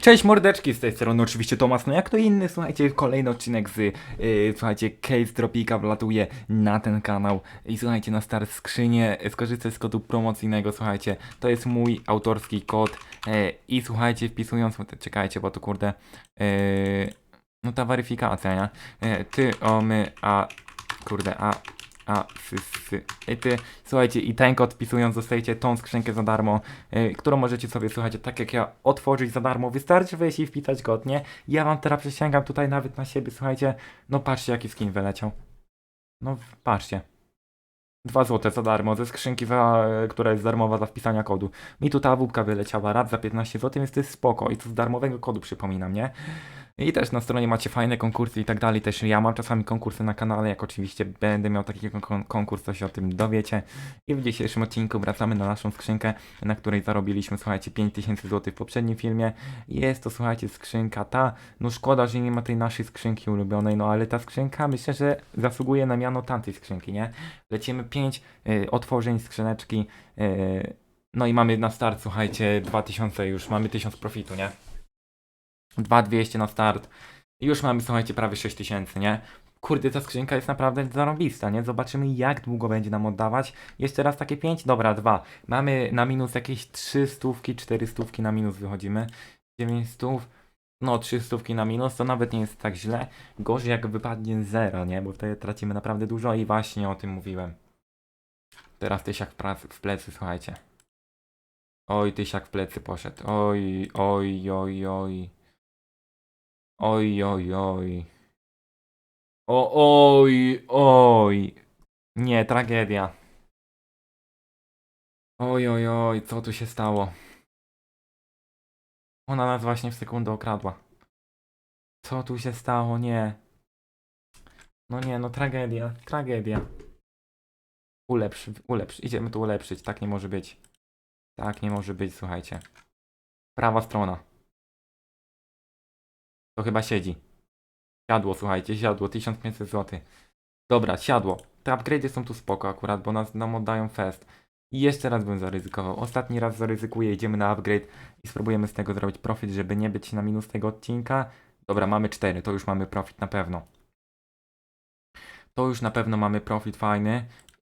Cześć mordeczki, z tej strony oczywiście Tomas, no jak to inny, słuchajcie, kolejny odcinek z, yy, słuchajcie, Case Tropica wlatuje na ten kanał i słuchajcie, na start skrzynię, skorzystaj z kodu promocyjnego, słuchajcie, to jest mój autorski kod yy, i słuchajcie, wpisując, czekajcie, bo to kurde, yy, no ta weryfikacja, nie? Yy, ty, o, my, a, kurde, a, a, ty, słuchajcie, i ten kod wpisując dostajecie tą skrzynkę za darmo, y, którą możecie sobie, słuchajcie, tak jak ja, otworzyć za darmo. Wystarczy wejść i wpisać kod, nie? Ja wam teraz przysięgam tutaj nawet na siebie, słuchajcie, no patrzcie jaki skin wyleciał. No patrzcie. 2 złote za darmo, ze skrzynki, za, e, która jest darmowa za wpisania kodu. Mi tu ta wódka wyleciała raz za 15 zł, więc to jest spoko i to z darmowego kodu przypominam, nie? I też na stronie macie fajne konkursy i tak dalej. Też ja mam czasami konkursy na kanale, jak oczywiście będę miał taki kon- konkurs, to się o tym dowiecie. I w dzisiejszym odcinku wracamy na naszą skrzynkę, na której zarobiliśmy, słuchajcie, 5000 zł w poprzednim filmie. Jest to, słuchajcie, skrzynka ta. No szkoda, że nie ma tej naszej skrzynki ulubionej, no ale ta skrzynka myślę, że zasługuje na miano tamtej skrzynki, nie? Lecimy 5 y, otworzeń skrzyneczki. Y, no i mamy na start, słuchajcie, 2000 już, mamy 1000 profitu, nie? 2200 na start. I już mamy, słuchajcie, prawie 6000, nie? Kurde, ta skrzynka jest naprawdę zarobista, nie? Zobaczymy, jak długo będzie nam oddawać. Jeszcze raz takie 5? Dobra, 2. Mamy na minus jakieś 3 stówki, 4 stówki na minus wychodzimy. 9 stów. No, 3 stówki na minus, to nawet nie jest tak źle. Gorzej jak wypadnie 0, nie? Bo wtedy tracimy naprawdę dużo i właśnie o tym mówiłem. Teraz tysiak w, plecy, słuchajcie. Oj, tysiak w plecy poszedł. Oj, oj, oj, oj. Oj, oj, oj. O, oj, oj. Nie, tragedia. Oj, oj, oj, co tu się stało? Ona nas właśnie w sekundę okradła. Co tu się stało? Nie. No nie, no tragedia, tragedia. Ulepsz, ulepsz, idziemy tu ulepszyć, tak nie może być. Tak nie może być, słuchajcie. Prawa strona. To chyba siedzi. Siadło, słuchajcie, siadło, 1500 zł. Dobra, siadło. Te upgrade'y są tu spoko akurat, bo nas, nam oddają fest. I jeszcze raz bym zaryzykował. Ostatni raz zaryzykuję, idziemy na upgrade i spróbujemy z tego zrobić profit, żeby nie być na minus tego odcinka. Dobra, mamy 4, to już mamy profit na pewno. To już na pewno mamy profit fajny.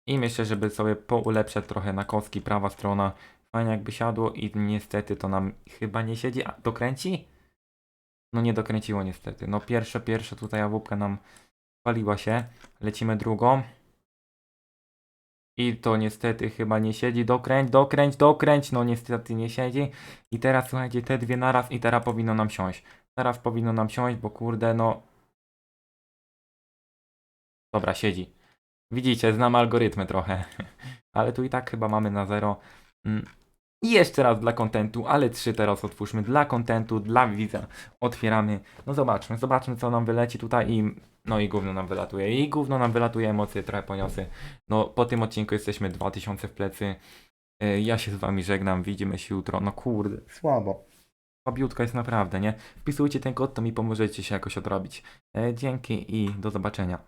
I myślę, żeby sobie poulepszać trochę na kostki, prawa strona. Fajnie jakby siadło i niestety to nam chyba nie siedzi. A dokręci? No nie dokręciło niestety. No pierwsza, pierwsza tutaj awupka nam paliła się. Lecimy drugą. I to niestety chyba nie siedzi. Dokręć, dokręć, dokręć. No niestety nie siedzi. I teraz słuchajcie, te dwie naraz i teraz powinno nam siąść. Teraz powinno nam siąść, bo kurde no... Dobra, siedzi. Widzicie, znam algorytmy trochę. Ale tu i tak chyba mamy na zero. Mm. I jeszcze raz dla kontentu, ale trzy teraz otwórzmy dla kontentu, dla widza. Otwieramy. No zobaczmy, zobaczmy co nam wyleci tutaj i no i gówno nam wylatuje. I gówno nam wylatuje, emocje trochę poniosy. No po tym odcinku jesteśmy 2000 w plecy. E, Ja się z wami żegnam, widzimy się jutro. No kurde, słabo. Słabiutka jest naprawdę, nie? Wpisujcie ten kod, to mi pomożecie się jakoś odrobić. E, Dzięki i do zobaczenia.